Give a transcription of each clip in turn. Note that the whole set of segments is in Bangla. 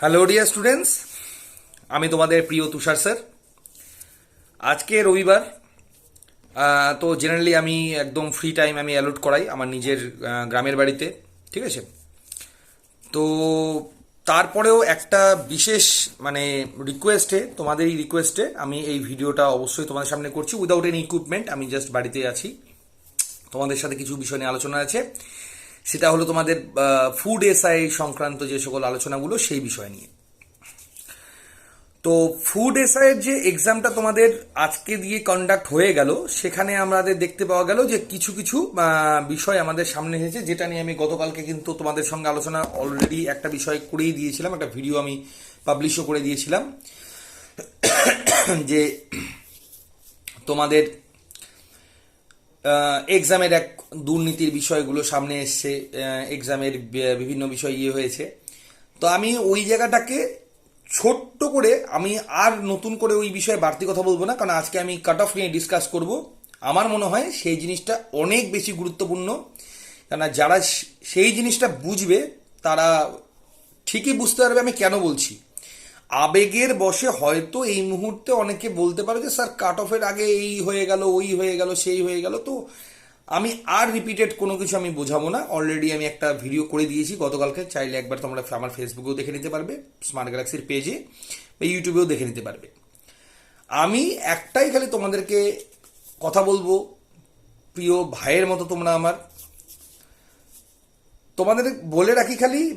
হ্যালো ডিয়ার স্টুডেন্টস আমি তোমাদের প্রিয় তুষার স্যার আজকে রবিবার তো জেনারেলি আমি একদম ফ্রি টাইম আমি অ্যালোট করাই আমার নিজের গ্রামের বাড়িতে, ঠিক আছে? তো তারপরেও একটা বিশেষ মানে রিকোয়েস্টে তোমাদের এই রিকোয়েস্টে আমি এই ভিডিওটা অবশ্যই তোমাদের সামনে করছি উইদাউট এনি ইকুইপমেন্ট আমি জাস্ট বাড়িতে আছি। তোমাদের সাথে কিছু বিষয় নিয়ে আলোচনা আছে। সেটা হলো তোমাদের ফুড এসআই সংক্রান্ত যে সকল আলোচনাগুলো সেই বিষয় নিয়ে। তো ফুড এসআইয়ের যে এক্সামটা তোমাদের আজকে দিয়ে কন্ডাক্ট হয়ে গেল, সেখানে আমাদের দেখতে পাওয়া গেল যে কিছু কিছু বিষয় আমাদের সামনে এসেছে, যেটা নিয়ে আমি গতকালকে কিন্তু তোমাদের সঙ্গে আলোচনা অলরেডি একটা বিষয় করেই দিয়েছিলাম, একটা ভিডিও আমি পাবলিশও করে দিয়েছিলাম। যে তোমাদের এক্সামের এক দুর্নীতির বিষয়গুলো সামনে এসছে এক্সামের বিভিন্ন বিষয় ইয়ে হয়েছে। তো আমি ওই জায়গাটাকে ছোট্ট করে আমি আর নতুন করে ওই বিষয়ে বাড়তি কথা বলব না, কারণ আজকে আমি কাট অফ নিয়ে ডিসকাস করব। আমার মনে হয় সেই জিনিসটা অনেক বেশি গুরুত্বপূর্ণ কেন যারা সেই জিনিসটা বুঝবে, তারা ঠিকই বুঝতে পারবে আমি কেন বলছি। আবেগের বসে হয়তো এই মুহূর্তে অনেকে বলতে পারে যে, স্যার কাট অফের আগে এই হয়ে গেল, ওই হয়ে গেল, সেই হয়ে গেল। তো আমি আর রিপিটেড কোনো কিছু আমি বোঝাবো না। অলরেডি আমি একটা ভিডিও করে দিয়েছি। গতকালকে চাইলে একবার তোমরা আমার ফেসবুকেও দেখে নিতে পারবে স্মার্ট গ্যালাক্সির পেজে বা ইউটিউবেও দেখে নিতে পারবে। আমি একটাই খালি তোমাদেরকে কথা বলব, প্রিয় ভাইয়ের মতো তোমরা আমার। তোমাদের বলে রাখি খালি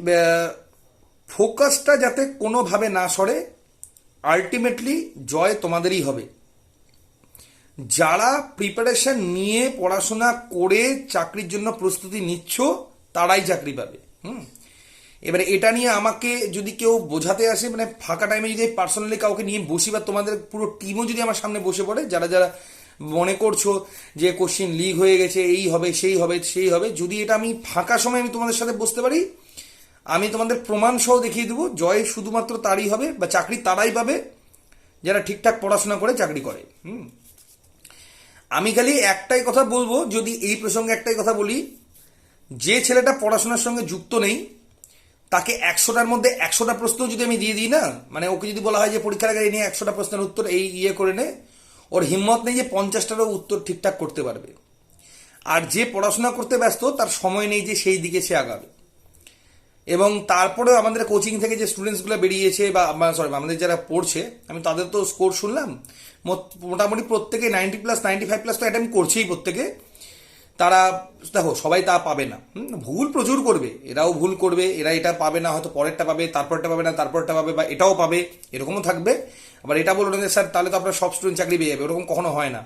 ফোকাসটা যাতে কোনোভাবে না সরে আলটিমেটলি জয় তোমাদেরই হবে। যারা প্রিপারেশন নিয়ে পড়াশোনা করে চাকরির জন্য প্রস্তুতি নিচ্ছ, তারাই চাকরি পাবে। হুম? এবারে এটা নিয়ে আমাকে যদি কেউ বোঝাতে আসে মানে ফাঁকা টাইমে যদি পার্সোনালি কাউকে নিয়ে বসি বা তোমাদের পুরো টিমও যদি আমার সামনে বসে পড়ে, যারা যারা মনে করছ যে কোশ্চিন লিক হয়ে গেছে, এই হবে, সেই হবে সেই হবে, যদি এটা আমি ফাঁকা সময় আমি তোমাদের সাথে বসতে পারি আমি তোমাদের প্রমাণ সহ দেখিয়ে দেবো, জয় শুধুমাত্র তারই হবে বা চাকরি তারাই পাবে, যারা ঠিকঠাক পড়াশোনা করে চাকরি করে। হুম। আমি খালি একটাই কথা বলব, যদি এই প্রসঙ্গে একটাই কথা বলি, যে ছেলেটা পড়াশোনার সঙ্গে যুক্ত নেই, তাকে একশোটার মধ্যে একশোটা প্রশ্ন যদি আমি দিয়ে দিই না মানে ওকে যদি বলা হয় যে পরীক্ষার আগে নিয়ে একশোটা প্রশ্নের উত্তর, এই ইয়ে করে নে, ওর হিম্মত নেই যে পঞ্চাশটারও উত্তর ঠিকঠাক করতে পারবে। আর যে পড়াশোনা করতে ব্যস্ত, তার সময় নেই যে সেই দিকে সে আগাবে। এবং তারপরেও আমাদের কোচিং থেকে যে স্টুডেন্টসগুলো বেরিয়েছে বা সরি আমাদের যারা পড়ছে, আমি তাদের তো স্কোর শুনলাম। মোট- মোটামুটি প্রত্যেকে ninety plus ninety five plus তো অ্যাটেম্প করছেই প্রত্যেকে। তারা, দেখো, সবাই তা পাবে না। ভুল প্রচুর করবে। এরাও ভুল করবে, এরা এটা পাবে না, হয়তো পরেরটা পাবে, তারপরটা পাবে না, তারপরটা পাবে বা এটাও পাবে। এরকমও থাকবে। আবার এটা বলল স্যার, তাহলে তো আপনার সব স্টুডেন্ট চাকরি পেয়ে যাবে। ওরকম কখনো হয় না?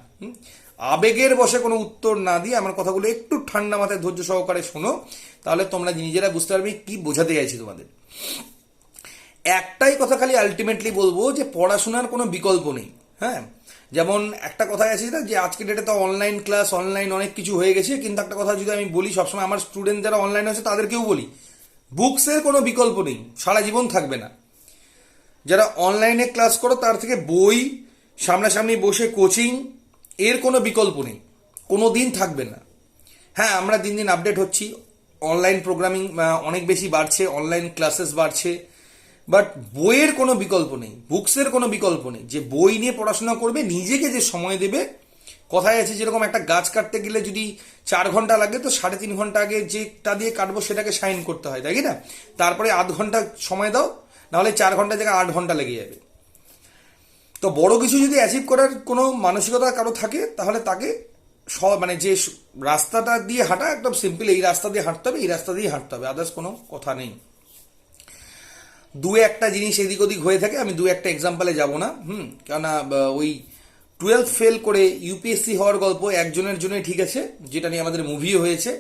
আবেগের বসে কোনো উত্তর না দিয়ে আমার কথাগুলো একটু ঠান্ডা মাথায় ধৈর্য সহকারে শোনো। তাহলে তোমরা নিজেরা বুঝতে পারবে কি বোঝাতে চাইছি তোমাদের। একটাই কথা খালি আলটিমেটলি বলব যে পড়াশোনার কোনো বিকল্প নেই হ্যাঁ? যেমন একটা কথা আছে না যে আজকে ডেটে তো অনলাইন ক্লাস অনলাইন অনেক কিছু হয়ে গেছে, কিন্তু একটা কথা যদি আমি বলি, সবসময় আমার স্টুডেন্ট যারা অনলাইন আছে তাদেরকেও বলি বুকসের কোনো বিকল্প নেই, সারা জীবন থাকবে না। যারা অনলাইনে ক্লাস করো, তার থেকে বই, সামনাসামনি বসে কোচিং এর কোনো বিকল্প নেই। কোনো দিন থাকবে না। হ্যাঁ আমরা দিন দিন আপডেট হচ্ছি। অনলাইন প্রোগ্রামিং অনেক বেশি বাড়ছে অনলাইন ক্লাসেস বাড়ছে। বাট বইয়ের কোনো বিকল্প নেই বুকসের কোনো বিকল্প নেই। যে বই নিয়ে পড়াশোনা করবে, নিজেকে যে সময় দেবে, কথায় আছে যেরকম একটা গাছ কাটতে গেলে যদি চার ঘণ্টা লাগে, তো সাড়ে তিন ঘণ্টা আগে যেটা দিয়ে কাটবো সেটাকে সাইন করতে হয়, তাই না? তারপরে আধ ঘণ্টা সময় দাও, নাহলে চার ঘণ্টা জায়গায় আট ঘণ্টা লেগে যাবে। তো বড় কিছু যদি অ্যাচিভ করার কোনো মানসিকতা কারও থাকে, তাহলে তাকে সব মানে যে রাস্তাটা দিয়ে হাঁটা একদম সিম্পল এই রাস্তা দিয়ে হাঁটতে হবে, এই রাস্তা দিয়ে হাঁটতে হবে আদার্স কোনো কথা নেই। দু একটা জিনিস এদিক ওদিক হয়ে থাকে, আমি দু একটা এক্সাম্পলে যাব না, হুম, কেননা ওই টুয়েলভ ফেল করে ইউপিএসসি হওয়ার গল্প একজনের জন্যই ঠিক আছে, যেটা নিয়ে আমাদের মুভিও হয়েছে।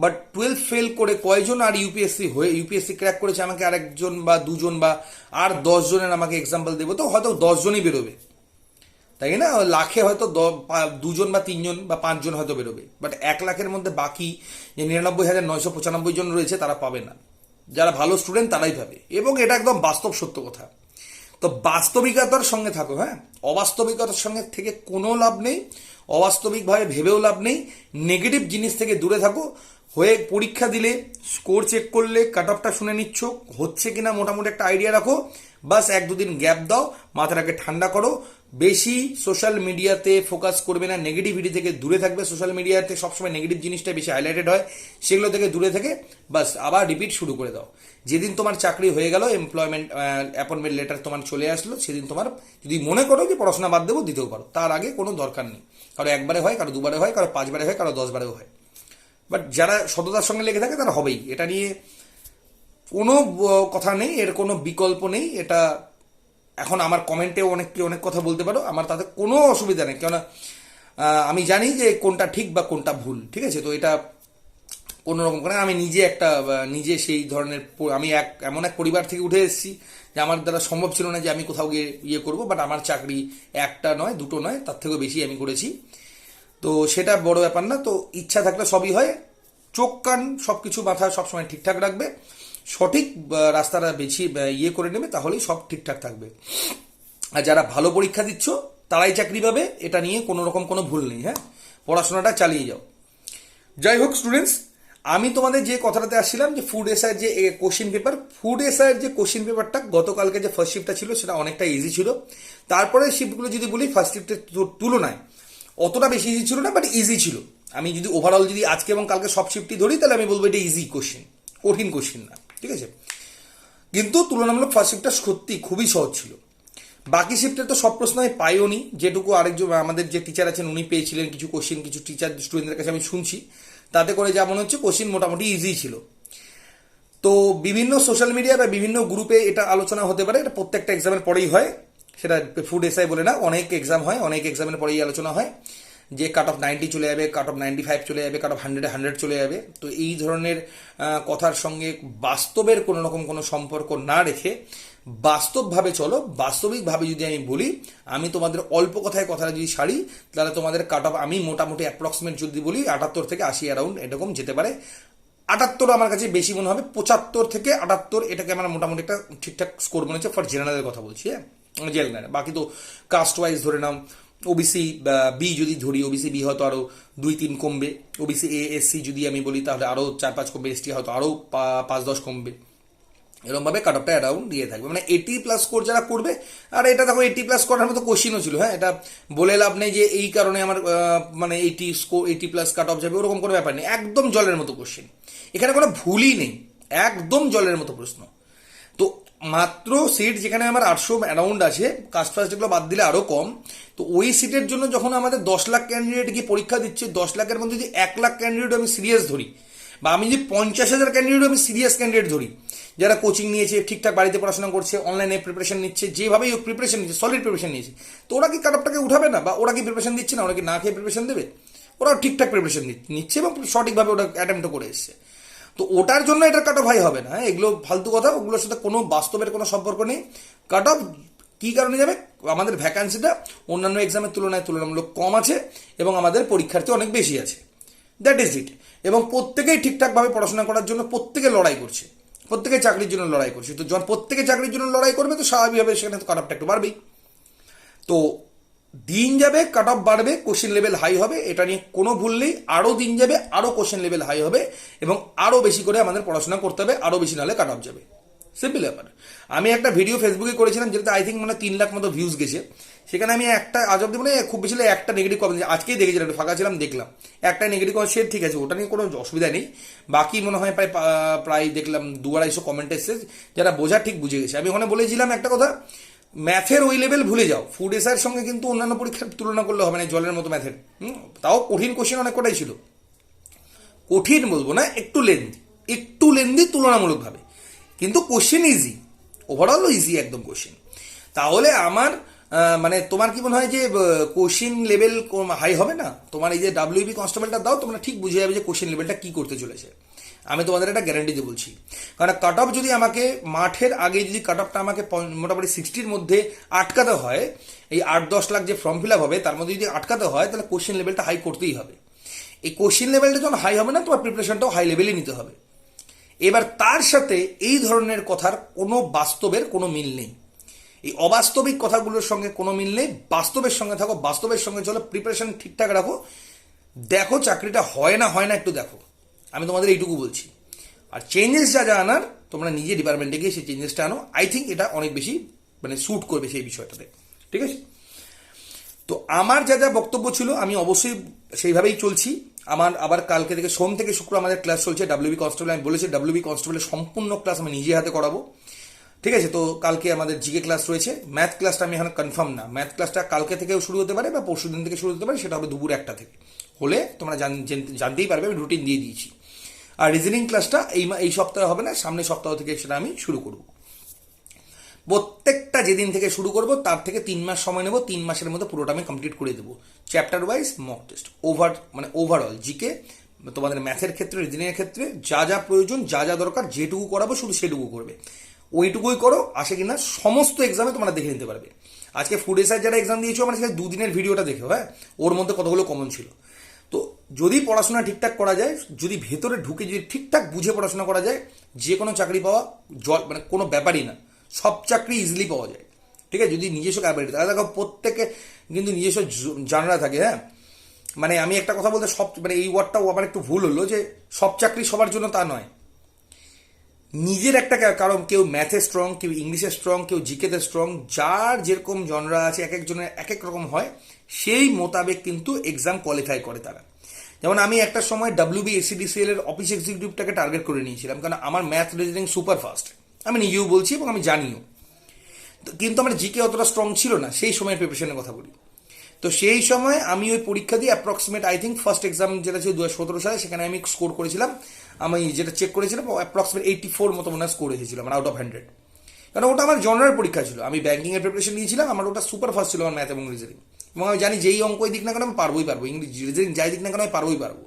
বাট টুয়েলভ ফেল করে কয়জন আর ইউপিএসসি হয়ে ইউপিএসসি ক্র্যাক করেছে? আমাকে আর একজন বা দুজন বা আর দশ জনের আমাকে এক্সাম্পল দেবো। তো হয়তো দশজনই বেরোবে। তাই না? লাখে হয়তো দুজন বা তিনজন বা পাঁচজন হয়তো বেরোবে। বাট এক লাখের মধ্যে বাকি যে নিরানব্বই হাজার নয়শো পঁচানব্বই জন রয়েছে, তারা পাবে না। যারা ভালো স্টুডেন্ট তারাই পাবে। এবং এটা একদম বাস্তব সত্য কথা। তো বাস্তবিকতার সঙ্গে থাকো হ্যাঁ? অবাস্তবিকতার সঙ্গে থেকে কোনো লাভ নেই। অবাস্তবিকভাবে ভেবেও লাভ নেই। নেগেটিভ জিনিস থেকে দূরে থাকো। হয়ে পরীক্ষা দিলে স্কোর চেক করলে কাট অফটা শুনে নিচ্ছ। হচ্ছে কিনা মোটামুটি একটা আইডিয়া রাখো। বাস এক দুদিন গ্যাপ দাও, মাথাটাকে ঠান্ডা করো। বেশি সোশ্যাল মিডিয়াতে ফোকাস করবে না। নেগেটিভিটি থেকে দূরে থাকবে। সোশ্যাল মিডিয়াতে সবসময় নেগেটিভ জিনিসটা বেশি হাইলাইটেড হয়। সেগুলো থেকে দূরে থেকে বাস আবার রিপিট শুরু করে দাও। যেদিন তোমার চাকরি হয়ে গেল এমপ্লয়মেন্ট অ্যাপয়েন্টমেন্ট লেটার তোমার চলে আসলো, সেদিন তোমার যদি মনে করো যে পড়াশোনা বাদ দেবো, দিতেও পারো। তার আগে কোনো দরকার নেই। কারও একবারে হয়, কারও দুবারে হয়, কারও পাঁচবারে হয়, কারও দশবারেও হয়। বাট যারা সততার সঙ্গে লেগে থাকে, তারা হবেই। এটা নিয়ে কোনো কথা নেই, এর কোনো বিকল্প নেই। এটা এখন আমার কমেন্টেও অনেক অনেক কথা বলতে পারো। আমার তাতে কোনো অসুবিধা নেই। কেননা আমি জানি যে কোনটা ঠিক বা কোনটা ভুল। ঠিক আছে? তো এটা কোনো রকম করে। আমি নিজে একটা নিজে সেই ধরনের আমি এক, এমন এক পরিবার থেকে উঠে এসেছি যে আমার দ্বারা সম্ভব ছিল না যে আমি কোথাও গিয়ে ইয়ে করব বাট আমার চাকরি একটা নয়, দুটো নয়, তার থেকেও বেশি আমি করেছি। তো সেটা বড় ব্যাপার না, তো ইচ্ছা থাকলে সবই হয়। চোখ, কান সব কিছু মাথা সবসময় ঠিকঠাক রাখবে। সঠিক রাস্তাটা বেছি ইয়ে করে নেবে, তাহলেই সব ঠিকঠাক থাকবে। আর যারা ভালো পরীক্ষা দিচ্ছ, তারাই চাকরি পাবে, এটা নিয়ে কোনো রকম কোনো ভুল নেই হ্যাঁ? পড়াশোনাটা চালিয়ে যাও। যাই হোক স্টুডেন্টস আমি তোমাদের যে কথাটাতে আসছিলাম যে ফুড এসআইয়ের যে কোশ্চিন পেপার ফুড এসআইয়ের যে কোশ্চিন পেপারটা গতকালকে যে ফার্স্ট শিফটটা ছিল সেটা অনেকটা ইজি ছিল। তারপরে শিফটগুলো যদি বলি ফার্স্ট শিফটের তুলনায় অতটা বেশি ইজি ছিল না বাট ইজি ছিল। আমি যদি ওভারঅল যদি আজকে এবং কালকে সব শিফটই ধরি, তাহলে আমি বলব এটা ইজি কোশ্চেন কঠিন কোশ্চেন না, ঠিক আছে? কিন্তু তুলনামূলক ফার্স্ট শিফটটা সত্যি খুবই সহজ ছিল। বাকি শিফটে তো সব প্রশ্ন আমি পাইও নি যেটুকু আরেকজন আমাদের যে টিচার আছেন, উনি পেয়েছিলেন কিছু কোশ্চেন কিছু টিচার স্টুডেন্টদের কাছে আমি শুনছি। তাতে করে যা মনে হচ্ছে কোশ্চেন মোটামুটি ইজি ছিল। তো বিভিন্ন সোশ্যাল মিডিয়া বা বিভিন্ন গ্রুপে এটা আলোচনা হতে পারে, এটা প্রত্যেকটা এক্সামের পরেই হয়। সেটা ফুড এসআই বলে না, অনেক এক্সাম হয়, অনেক এক্সামের পরেই আলোচনা হয়। যে কাট অফ নাইনটি চলে যাবে কাট অফ নাইনটি ফাইভ চলে যাবে কাট অফ হান্ড্রেডে হান্ড্রেড চলে যাবে। তো এই ধরনের কথার সঙ্গে বাস্তবের কোনো রকম কোনো সম্পর্ক না রেখে বাস্তবভাবে চলো, বাস্তবিকভাবে যদি আমি বলি, আমি তোমাদের অল্প কথায় কথাটা যদি সারি, তাহলে তোমাদের কাট অফ আমি মোটামুটি অ্যাপ্রক্সিমেট যদি বলি, আটাত্তর থেকে আশি অ্যারাউন্ড এরকম যেতে পারে। আটাত্তর আমার কাছে বেশি মনে হবে, পঁচাত্তর থেকে আটাত্তর এটাকে আমার মোটামুটি একটা ঠিকঠাক স্কোর মনে হচ্ছে ফর জেনারেলের কথা বলছি হ্যাঁ? জেনারেল বাকি তো কাস্ট ওয়াইজ ধরে নাও ওবিসি বি যদি ধরি ওবিসি বি হয়তো আরও দুই তিন কমবে ওবিসি এ এসসি যদি আমি বলি, তাহলে আরও চার পাঁচ কমবে এসটি হয়তো আরও পাঁচ দশ কমবে। এরকমভাবে কাট অফটা অ্যারাউন্ড দিয়ে থাকবে। মানে এইটি প্লাস স্কোর যারা করবে, আর এটা দেখো এইটি প্লাস করার মতো কোশ্চিনও ছিল হ্যাঁ? এটা বলে লাভ নেই যে এই কারণে আমার মানে eighty score eighty plus cut off যাবে, ওরকম কোনো ব্যাপার নেই। একদম জলের মতো কোশ্চিন এখানে কোনো ভুলই নেই। একদম জলের মতো প্রশ্ন। তো মাত্র সিট যেখানে আমার আটশো অ্যারাউন্ড আছে কাস্ট ফার্স্ট যেগুলো বাদ দিলে আরও কম। তো ওই সিটের জন্য যখন আমাদের দশ লাখ ক্যান্ডিডেট গিয়ে পরীক্ষা দিচ্ছে, দশ লাখের মধ্যে যদি এক লাখ ক্যান্ডিডেট আমি সিরিয়াস ধরি বা আমি যদি পঞ্চাশ হাজার ক্যান্ডিডেট আমি সিরিয়াস ক্যান্ডিডেট ধরি, যারা কোচিং নিয়েছে, ঠিকঠাক বাড়িতে পড়াশোনা করছে অনলাইনে প্রিপারেশন নিচ্ছে, যেভাবেই প্রিপারেশন নিচ্ছে সলিড প্রিপারেশন নিয়েছে, তো ওরা কি কাট অফটাকে উঠাবে না? বা ওরা কি প্রিপারেশন দিচ্ছে না? ওরা কি না খেয়ে প্রিপারেশন দেবে? ওরা ঠিকঠাক প্রিপারেশন নিচ্ছে এবং সঠিকভাবে ওটা অ্যাটেম্পটও করে এসছে। তো ওটার জন্য এটার কাট অফ হাই হবে না হ্যাঁ? এগুলো ফালতু কথা, ওগুলোর সাথে কোনো বাস্তবের কোনো সম্পর্ক নেই। কাট অফ কী কারণে যাবে? আমাদের ভ্যাকান্সিটা অন্যান্য এক্সামের তুলনায় তুলনামূলক কম আছে এবং আমাদের পরীক্ষার্থী অনেক বেশি আছে। দ্যাট ইজ ইট এবং প্রত্যেকেই ঠিকঠাকভাবে পড়াশোনা করার জন্য প্রত্যেকে লড়াই করছে। প্রত্যেকে চাকরির জন্য লড়াই করছে। তো যখন প্রত্যেকে চাকরির জন্য লড়াই করবে, তো স্বাভাবিকভাবে সেখানে তো কাট একটু বাড়বেই। তো দিন যাবে কাট অফ বাড়বে কোশ্চেন লেভেল হাই হবে, এটা নিয়ে কোনো ভুল নেই। আরও দিন যাবে, আরও কোশ্চেন লেভেল হাই হবে এবং আরও বেশি করে আমাদের পড়াশোনা করতে হবে, আরও বেশি নাহলে কাট অফ যাবে। সিম্পল ব্যাপার। আমি একটা ভিডিও ফেসবুকে করেছিলাম, যেটাতে আই থিঙ্ক মানে তিন লাখ মতো ভিউজ গেছে। সেখানে আমি একটা, আজ অব্দি মানে খুব বেশি একটা নেগেটিভ কমেন্ট আজকেই দেখেছিলাম একটু ফাঁকা ছিলাম, দেখলাম। একটা নেগেটিভ কমেন্ট সে ঠিক আছে, ওটা নিয়ে কোনো অসুবিধা নেই। বাকি মনে হয় প্রায় প্রায় দেখলাম দু আড়াইশো কমেন্ট এসছে, যারা বোঝা ঠিক বুঝে গেছে। আমি ওখানে বলেছিলাম একটা কথা ম্যাথের ওই লেভেল ভুলে যাও। ফুড এসআর সঙ্গে কিন্তু অন্যান্য পরীক্ষার তুলনা করলে হবে না জলের মতো ম্যাথের তাও কঠিন কোশ্চেন অনেক কটাই ছিল। কঠিন বলব না, একটু লেন্দি একটু লেন্দি তুলনামূলকভাবে। কিন্তু কোশ্চেন ইজি ওভারঅল ইজি একদম কোশ্চেন তাহলে আমার মানে তোমার কি মনে হয় যে কোশ্চিন লেভেল হাই হবে না? তোমার এই যে ডাব্লিউবি কনস্টেবলটা দাও, তোমরা ঠিক বুঝে যাবে যে কোশ্চেন লেভেলটা কি করতে চলেছে। আমি তোমাদের একটা গ্যারান্টি দিয়ে বলছি। কারণ কাট অফ যদি আমাকে মাঠের আগে যদি কাট অফটা আমাকে মোটামুটি সিক্সটির মধ্যে আটকাতে হয়, এই আট দশ লাখ যে ফর্ম ফিল আপ হবে, তার মধ্যে যদি আটকাতে হয়, তাহলে কোশ্চেন লেভেলটা হাই করতেই হবে। এই কোশ্চেন লেভেলটা যখন হাই হবে না, তোমার প্রিপারেশনটাও হাই লেভেলে নিতে হবে। এবার তার সাথে এই ধরনের কথার কোনো বাস্তবের কোনো মিল নেই। এই অবাস্তবিক কথাগুলোর সঙ্গে কোনো মিল নেই। বাস্তবের সঙ্গে থাকো, বাস্তবের সঙ্গে চলো প্রিপারেশন ঠিকঠাক রাখো। দেখো চাকরিটা হয় না হয় না, একটু দেখো। আমি তোমাদের এইটুকু বলছি। আর চেঞ্জেস যা যা আনার, তোমরা নিজে ডিপার্টমেন্টে গিয়ে সেই চেঞ্জেসটা আনো। আই থিঙ্ক এটা অনেক বেশি মানে স্যুট করবে সেই বিষয়টাতে। ঠিক আছে? তো আমার যা যা বক্তব্য ছিল, আমি অবশ্যই সেইভাবেই চলছি। আমার আবার কালকে থেকে সোম থেকে শুক্র আমাদের ক্লাস চলছে। ডাব্লিউবি কনস্টেবল আমি বলেছি ডাব্লিউবি কনস্টেবলের সম্পূর্ণ ক্লাস আমি নিজে হাতে করাবো। ঠিক আছে, তো কালকে আমাদের জিকে ক্লাস রয়েছে। ম্যাথ ক্লাসটা আমি এখন কনফার্ম না। ম্যাথ ক্লাসটা কালকে থেকেও শুরু হতে পারে বা পরশু দিন থেকে শুরু হতে পারে, সেটা হবে দুপুর একটা থেকে। হলে তোমরা জানতেই পারবে, আমি রুটিন দিয়ে দিয়েছি। আর রিজনিং ক্লাসটা এই এই সপ্তাহে হবে না, সামনের সপ্তাহ থেকে সেটা আমি শুরু করব। প্রত্যেকটা যেদিন থেকে শুরু করব, তার থেকে তিন মাস সময় নেব, তিন মাসের মধ্যে পুরোটা আমি কমপ্লিট করে দেবো। Chapter wise mock test over মানে ওভারঅল জিকে তোমাদের ম্যাথের ক্ষেত্রে রিজনিংয়ের ক্ষেত্রে যা যা প্রয়োজন, যা যা দরকার, যেটুকু করাবো শুধু সেটুকু করবে। ওইটুকুই করো, আসে কিনা সমস্ত এক্সামে তোমরা দেখে নিতে পারবে। আজকে ফুড এসআই যারা এক্সাম দিয়েছ মানে সেখানে দুদিনের ভিডিওটা দেখো হ্যাঁ? ওর মধ্যে কতগুলো কমন ছিল। তো যদি পড়াশোনা ঠিকঠাক করা যায়, যদি ভেতরে ঢুকে যদি ঠিকঠাক বুঝে পড়াশোনা করা যায়, যে কোনো চাকরি পাওয়া জল মানে কোনো ব্যাপারই না, সব চাকরি ইজিলি পাওয়া যায়। ঠিক আছে? যদি নিজস্ব ক্যাপাবিলিটি তাহলে দেখো প্রত্যেকে কিন্তু নিজস্ব জানরা থাকে হ্যাঁ? মানে আমি একটা কথা বলতে সব মানে এই ওয়ার্ডটাও আমার একটু ভুল হলো যে সব চাকরি সবার জন্য তা নয়। নিজের একটা কারণ, কেউ ম্যাথে স্ট্রং কেউ ইংলিশে স্ট্রং কেউ জিকেতে স্ট্রং যার যেরকম জনরা আছে, এক একজনের এক এক রকম হয়, সেই মোতাবেক কিন্তু এক্সাম কোয়ালিফাই করে তারা। যেমন আমি একটা সময় W B S E D C L এর অফিস এক্সিকিউটিভটাকে টার্গেট করে নিয়েছিলাম, কারণ আমার ম্যাথ রিজনিং সুপার ফাস্ট আমি নিজেও বলছি এবং আমি জানিও। কিন্তু আমার জিকে অতটা স্ট্রং ছিল না, সেই সময়ের প্রিপারেশনের কথা বলি। তো সেই সময় আমি ওই পরীক্ষা দিয়ে approximate I think first exam যেটা ছিল দু হাজার সতেরো সালে, সেখানে আমি স্কোর করেছিলাম। আমি যেটা চেক করেছিলাম অ্যাপ্রক্সিমেট এইটি ফোর মতো মনে হয় স্কোর এসেছিলাম আউট অফ হান্ড্রেড কারণ ওটা আমার জনারের পরীক্ষা ছিল। আমি ব্যাঙ্কিংয়ের প্রিপারেশন নিয়েছিলাম, আমার ওটা সুপার ফাস্ট ছিল আমার ম্যাথ এবং রিজনিং এবং আমি জানি যেই অঙ্কই দিক না কেন আমি পারবোই পারব ইংলিশ রিজনিং যাই দিক না কেন আমি পারবোই পারব।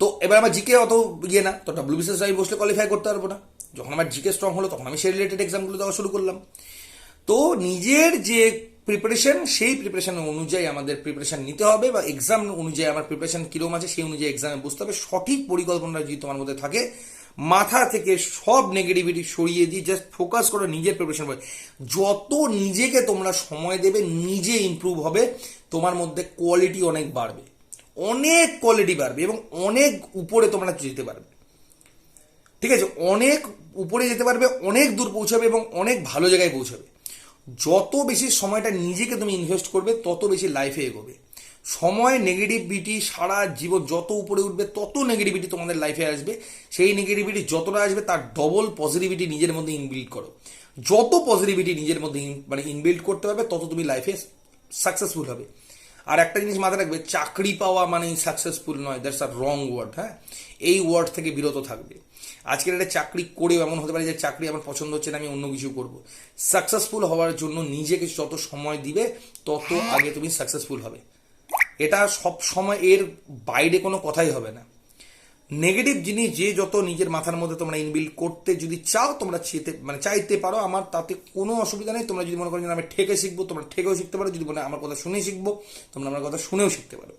তো এবার আমার জিকে অত ইয়ে না, তো ডাব্লিউবিসিএস আমি বসলে কোয়ালিফাই করতে পারব না। যখন আমার জিকে স্ট্রং হলো, তখন আমি সেই রিলেটেড এক্সামগুলো দেওয়া শুরু করলাম। তো নিজের যে প্রিপারেশন সেই প্রিপারেশন অনুযায়ী আমাদের প্রিপারেশন নিতে হবে বা এক্সাম অনুযায়ী আমার প্রিপারেশন কীরকম আছে সেই অনুযায়ী এক্সামে বুঝতে হবে। সঠিক পরিকল্পনা যদি তোমার মধ্যে থাকে, মাথা থেকে সব নেগেটিভিটি সরিয়ে দিয়ে জাস্ট ফোকাস করো নিজের প্রিপারেশন করে যত নিজেকে তোমরা সময় দেবে, নিজে ইমপ্রুভ হবে, তোমার মধ্যে কোয়ালিটি অনেক বাড়বে। অনেক কোয়ালিটি বাড়বে এবং অনেক উপরে তোমরা যেতে পারবে। ঠিক আছে? অনেক উপরে যেতে পারবে, অনেক দূর পৌঁছাবে এবং অনেক ভালো জায়গায় পৌঁছাবে। যত বেশি সময়টা নিজেকে তুমি ইনভেস্ট করবে, তত বেশি লাইফে এগোবে। সময় নেগেটিভিটি সারা জীবন যত উপরে উঠবে, তত নেগেটিভিটি তোমাদের লাইফে আসবে। সেই নেগেটিভিটি যতটা আসবে, তার ডবল পজিটিভিটি নিজের মধ্যে ইনবিল্ড করো। যত পজিটিভিটি নিজের মধ্যে মানে ইনবিল্ড করতে পারবে, তত তুমি লাইফে সাকসেসফুল হবে। আর একটা জিনিস মাথায় রাখবে, চাকরি পাওয়া মানেই সাকসেসফুল নয় দ্যাটস আর রং ওয়ার্ড হ্যাঁ? এই ওয়ার্ড থেকে বিরত থাকবে। আজকের একটা চাকরি করেও এমন হতে পারে যে চাকরি আমার পছন্দ হচ্ছে না, আমি অন্য কিছু করব। সাকসেসফুল হওয়ার জন্য নিজেকে যত সময় দিবে, তত আগে তুমি সাকসেসফুল হবে। এটা সব সময় এর বাইরে কোনো কথাই হবে না। নেগেটিভ জিনিস যে যত নিজের মাথার মধ্যে তোমরা ইনবিল্ড করতে যদি চাও, তোমরা চেতে মানে চাইতে পারো, আমার তাতে কোনো অসুবিধা নেই। তোমরা যদি মনে করো যে আমি ঠেকে শিখব, তোমরা ঠেকেও শিখতে পারো। যদি মনে আমার কথা শুনে শিখব, তোমরা আমার কথা শুনেও শিখতে পারো।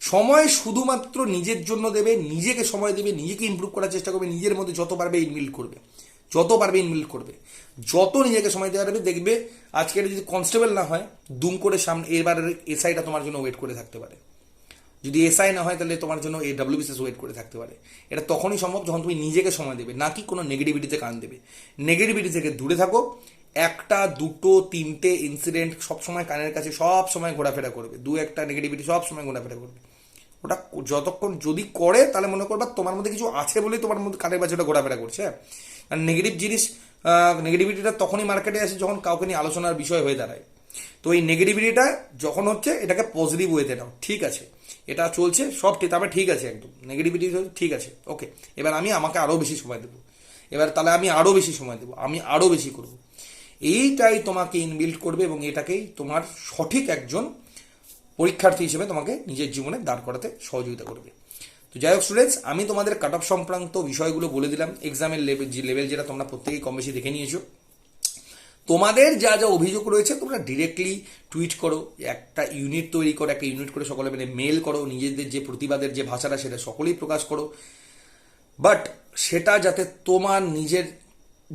সময় শুধুমাত্র নিজের জন্য দেবে, নিজেকে সময় দেবে, নিজেকে ইমপ্রুভ করার চেষ্টা করবে, নিজের মধ্যে যত পারবে ইনবিল্ড করবে। যত পারবে ইনবিল্ড করবে। যত নিজেকে সময় দেওয়া যাবে দেখবে আজকে এটা যদি কনস্টেবল না হয়, দুম করে সামনে এবার এসআইটা তোমার জন্য ওয়েট করে থাকতে পারে। যদি এসআই না হয় তাহলে তোমার জন্য এই ডাব্লিউবিসিএস ওয়েট করে থাকতে পারে। এটা তখনই সম্ভব যখন তুমি নিজেকে সময় দেবে নাকি কোনো নেগেটিভিটিতে কান দেবে। নেগেটিভিটি থেকে দূরে থাকো, একটা, দুটো, তিনটে ইনসিডেন্ট সবসময় কানের কাছে, সব সময় ঘোরাফেরা করবে। দু একটা নেগেটিভিটি সব সময় ঘোরাফেরা করবে। ওটা যতক্ষণ যদি করে, তাহলে মনে করবা তোমার মধ্যে কিছু আছে বলেই তোমার মধ্যে কানের কাছে ওটা ঘোরাফেরা করছে হ্যাঁ? আর নেগেটিভ জিনিস নেগেটিভিটিটা তখনই মার্কেটে আসে যখন কাউকে নিয়ে আলোচনার বিষয় হয়ে দাঁড়ায়। তো এই নেগেটিভিটিটা যখন হচ্ছে, এটাকে পজিটিভ ওয়েতে নাও। ঠিক আছে। এটা চলছে, সব ঠিক তবে ঠিক আছে একদম। নেগেটিভিটি ঠিক আছে ওকে এবার আমি আমাকে আরও বেশি সময় দেবো। এবার তাহলে আমি আরও বেশি সময় দেবো, আমি আরও বেশি করব। এইটাই তোমাকে ইনবিল্ড করবে এবং এটাকেই তোমার সঠিক একজন পরীক্ষার্থী হিসেবে তোমাকে নিজের জীবনে দাঁড় করাতে সহযোগিতা করবে। তো যাই হোক স্টুডেন্টস আমি তোমাদের কাট অফ সংক্রান্ত বিষয়গুলো বলে দিলাম। এক্সামের লেভেল যে লেভেল যেটা তোমরা প্রত্যেকেই কম বেশি দেখে নিয়েছো। তোমাদের যা যা অভিযোগ রয়েছে, তোমরা ডিরেক্টলি টুইট করো, একটা ইউনিট তৈরি করো, একটা ইউনিট করে সকলে মিলে মেল করো, নিজেদের যে প্রতিবাদের যে ভাষাটা, সেটা সকলেই প্রকাশ করো। বাট সেটা যাতে তোমার নিজের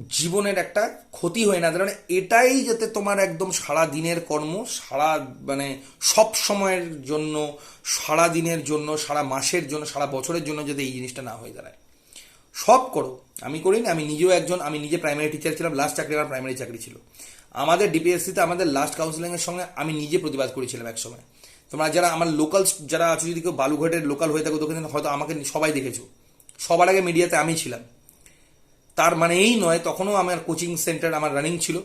জীবনের একটা ক্ষতি হয় না দাঁড়ায় এটাই যাতে তোমার একদম সারা দিনের কর্ম, সারা মানে সব সময়ের জন্য, সারা দিনের জন্য, সারা মাসের জন্য, সারা বছরের জন্য যাতে এই জিনিসটা না হয়ে দাঁড়ায়। সব করো। আমি করিনি, আমি নিজেও একজন, আমি নিজে প্রাইমারি টিচার ছিলাম লাস্ট চাকরি আমার প্রাইমারি চাকরি ছিল। আমাদের ডিপিএসসিতে আমাদের লাস্ট কাউন্সিলিংয়ের সঙ্গে আমি নিজে প্রতিবাদ করেছিলাম এক সময় তোমরা যারা আমার লোকাল যারা আছো, যদি কেউ বালুঘাটের লোকাল হয়ে থাকো, তোকে হয়তো আমাকে সবাই দেখেছ। সবার আগে মিডিয়াতে আমি ছিলাম। তার মানে এই নয়, তখনও আমার কোচিং সেন্টার আমার রানিং ছিল।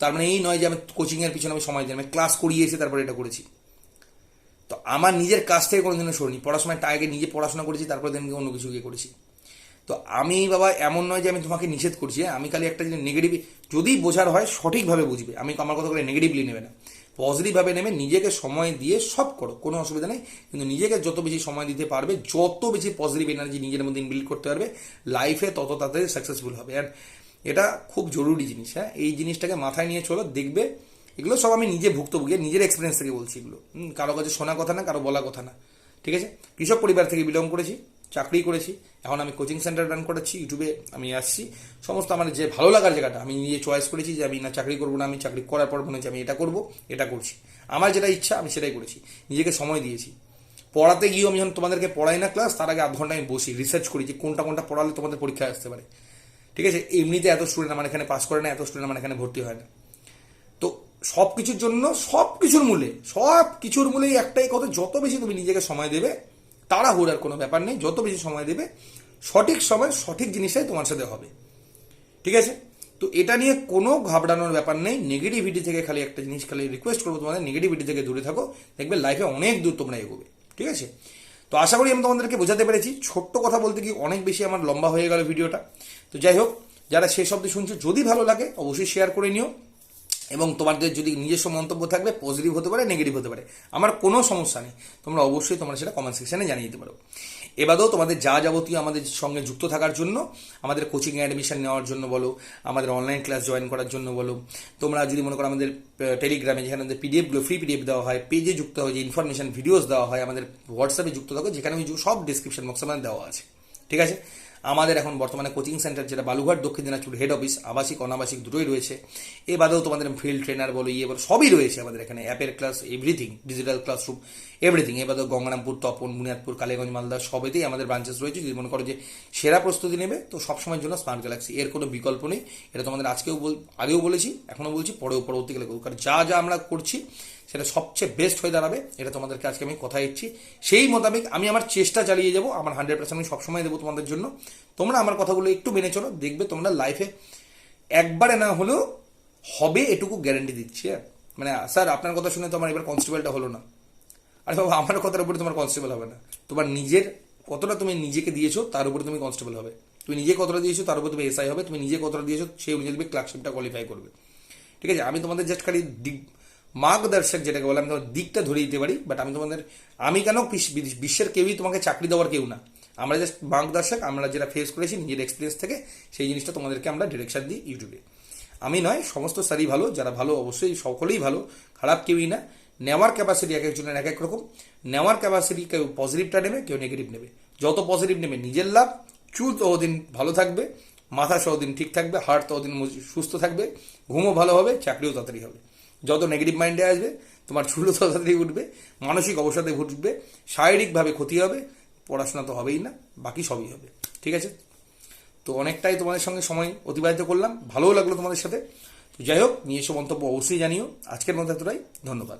তার মানে এই নয় যে আমি কোচিংয়ের পিছনে আমি সময় দিই আমি ক্লাস করিয়ে এসে তারপরে এটা করেছি। তো আমার নিজের কাছ থেকে কোনোদিনও সরিনি। পড়াশোনায় আগে নিজে পড়াশোনা করেছি, তারপরে দিন অন্য কিছু গিয়ে করেছি। তো আমি বাবা এমন নয় যে আমি তোমাকে নিষেধ করছি হ্যাঁ? আমি খালি একটা জিনিস নেগেটিভ যদি বোঝার হয়, সঠিকভাবে বুঝবে। আমি আমার কথা বলে নেগেটিভলি নেবে না। পজিটিভভাবে নেবে, নিজেকে সময় দিয়ে সব করো, কোনো অসুবিধা নেই। কিন্তু নিজেকে যত বেশি সময় দিতে পারবে, যত বেশি পজিটিভ এনার্জি নিজের মধ্যে ইনবিল্ড করতে পারবে লাইফে তত তাড়াতাড়ি সাকসেসফুল হবে। আর এটা খুব জরুরি জিনিস হ্যাঁ? এই জিনিসটাকে মাথায় নিয়ে চলো, দেখবে, এগুলো সব আমি নিজে ভুক্তভোগী, নিজের এক্সপিরিয়েন্স থেকে বলছি এগুলো। কারও কাছে শোনা কথা না, কারও বলা কথা না। ঠিক আছে? কৃষক পরিবার থেকে বিলং করেছি। চাকরি করেছি। এখন আমি কোচিং সেন্টার রান করাচ্ছি ইউটিউবে আমি আসছি। সমস্ত আমার যে ভালো লাগার জায়গাটা, আমি নিজে চয়েস করেছি যে আমি না চাকরি করব না, আমি চাকরি করার পর মনে হচ্ছে আমি এটা করব, এটা করছি। আমার যেটা ইচ্ছা, আমি সেটাই করেছি। নিজেকে সময় দিয়েছি। পড়াতে গিয়েও আমি যখন তোমাদেরকে পড়াই না ক্লাস তার আগে আধ ঘণ্টা আমি বসি রিসার্চ করি যে কোনটা কোনটা পড়ালে তোমাদের পরীক্ষায় আসতে পারে। ঠিক আছে? এমনিতে এত স্টুডেন্ট আমার এখানে পাস করে না, এত স্টুডেন্ট আমার এখানে ভর্তি হয় না। তো সব কিছুর জন্য সব কিছুর মূলে সব কিছুর মূলেই একটাই কথা, যত বেশি তুমি নিজেকে সময় দেবে তাড়াহুড়ার কোনো ব্যাপার নেই। যত বেশি সময় দেবে, সঠিক সময় সঠিক জিনিসটাই তোমার সাথে হবে। ঠিক আছে? তো এটা নিয়ে কোনো ঘাবড়ানোর ব্যাপার নেই। নেগেটিভিটি থেকে খালি একটা জিনিস খালি রিকোয়েস্ট করব তোমাদের। নেগেটিভিটি থেকে দূরে থাকো। দেখবে লাইফে অনেক দূর তোমরা এগোবে। ঠিক আছে? তো আশা করি আমি তোমাদেরকে বোঝাতে পেরেছি। ছোট্ট কথা বলতে কি অনেক বেশি আমার লম্বা হয়ে গেল ভিডিওটা। তো যাই হোক, যারা শেষ অব্দি শুনছো, যদি ভালো লাগে, অবশ্যই শেয়ার করে নিও। এবং তোমাদের যদি নিজস্ব মন্তব্য থাকবে পজিটিভ হতে পারে নেগেটিভ হতে পারে। আমার কোনো সমস্যা নেই। তোমরা অবশ্যই তোমরা সেটা কমেন্ট সেকশনে জানিয়ে দিতে পারো। এবারেও তোমাদের যা যাবতীয় আমাদের সঙ্গে যুক্ত থাকার জন্য, আমাদের কোচিং অ্যাডমিশন নেওয়ার জন্য বলো, আমাদের অনলাইন ক্লাস জয়েন করার জন্য বলো, তোমরা যদি মনে করো আমাদের টেলিগ্রামে যেখানে আমাদের পিডিএফগুলো ফ্রি পিডিএফ দেওয়া হয় পেজে যুক্ত হয় যে ইনফরমেশন ভিডিওস দেওয়া হয়, আমাদের হোয়াটসঅ্যাপে যুক্ত থাকো, যেখানে সব ডিসক্রিপশন বক্সে আমাদের দেওয়া আছে। ঠিক আছে? আমাদের এখন বর্তমানে কোচিং সেন্টার যেটা বালুঘাট দক্ষিণ দিনাজপুর হেড অফিস আবাসিক, অনাবাসিক দুটোই রয়েছে। এ বাদেও তোমাদের ফিল্ড ট্রেনার বলো ইয়ে বলো, সবই রয়েছে আমাদের এখানে। অ্যাপের class everything digital classroom everything এ বাদেও গঙ্গারামপুর, তপন বুনিয়াদপুর কালীগঞ্জ, মালদা, সবেতেই আমাদের ব্রাঞ্চেস রয়েছে। যদি মনে করো যে সেরা প্রস্তুতি নেবে, তো সবসময়ের জন্য স্মার্ট গ্যালাক্সি এর কোনো বিকল্প নেই। এটা তোমাদের আজকেও আগেও বলেছি, এখনও বলছি, পরেও পরবর্তীকালে কারণ যা যা আমরা করছি সেটা সবচেয়ে বেস্ট হয়ে দাঁড়াবে, এটা তোমাদেরকে আজকে আমি কথা দিচ্ছি। সেই মোতাবেক আমি আমার চেষ্টা চালিয়ে যাব, আমার হান্ড্রেড পার্সেন্ট আমি সবসময় দেবো তোমাদের জন্য। তোমরা আমার কথাগুলো একটু মেনে চলো, দেখবে তোমরা লাইফে একবারে না হলেও হবে এটুকু গ্যারেন্টি দিচ্ছি হ্যাঁ? মানে স্যার আপনার কথা শুনে তো আমার এবার কনস্টেবলটা হলো না। আরে বাবা, আমার কথার উপরে তোমার কনস্টেবল হবে না। তোমার নিজের কতটা তুমি নিজেকে দিয়েছ, তার উপরে তুমি কনস্টেবল হবে। তুমি নিজে কতটা দিয়েছ, তার উপর তুমি এসআই হবে। তুমি নিজে কতটা দিয়েছ সেই অনুযায়ী তুমি ক্লার্কশিপটা কোয়ালিফাই করবে। ঠিক আছে, আমি তোমাদের জাস্ট খালি মার্গদর্শক যেটাকে বলে, আমি তোমার দিকটা ধরিয়ে দিতে পারি বাট আমি তোমাদের, আমি কেন বিশ- বিশ- বিশ্বের কেউই তোমাকে চাকরি দেওয়ার কেউ না। আমরা জাস্ট মার্গদর্শক, আমরা যেটা ফেস করেছি, নিজের এক্সপিরিয়েন্স থেকে, সেই জিনিসটা তোমাদেরকে আমরা ডিরেকশন দিই ইউটিউবে আমি নয়, সমস্ত স্যারই ভালো, যারা ভালো অবশ্যই সকলেই ভালো, খারাপ কেউই না। নেওয়ার ক্যাপাসিটি এক একজনের এক এক রকম। নেওয়ার ক্যাপাসিটি কেউ পজিটিভটা নেবে, কেউ নেগেটিভ নেবে। যত পজিটিভ নেবে, নিজের লাভ, চুল ততদিন ভালো থাকবে, মাথা ততদিন ঠিক থাকবে হার্ট ততদিন মজ- সুস্থ থাকবে, ঘুমও ভালো হবে, চাকরিও তাড়াতাড়ি হবে। যত নেগেটিভ মাইন্ডে আসবে, তোমার চুলও দিয়ে উঠবে, মানসিক অবসাদে ঘুটবে শারীরিকভাবে ক্ষতি হবে, পড়াশোনা তো হবেই না, বাকি সবই হবে। ঠিক আছে? তো অনেকটাই তোমাদের সঙ্গে সময় অতিবাহিত করলাম, ভালোও লাগল তোমাদের সাথে। তো যাই হোক নিজস্ব মন্তব্য অবশ্যই জানিও। আজকের মধ্যে এতটাই, ধন্যবাদ।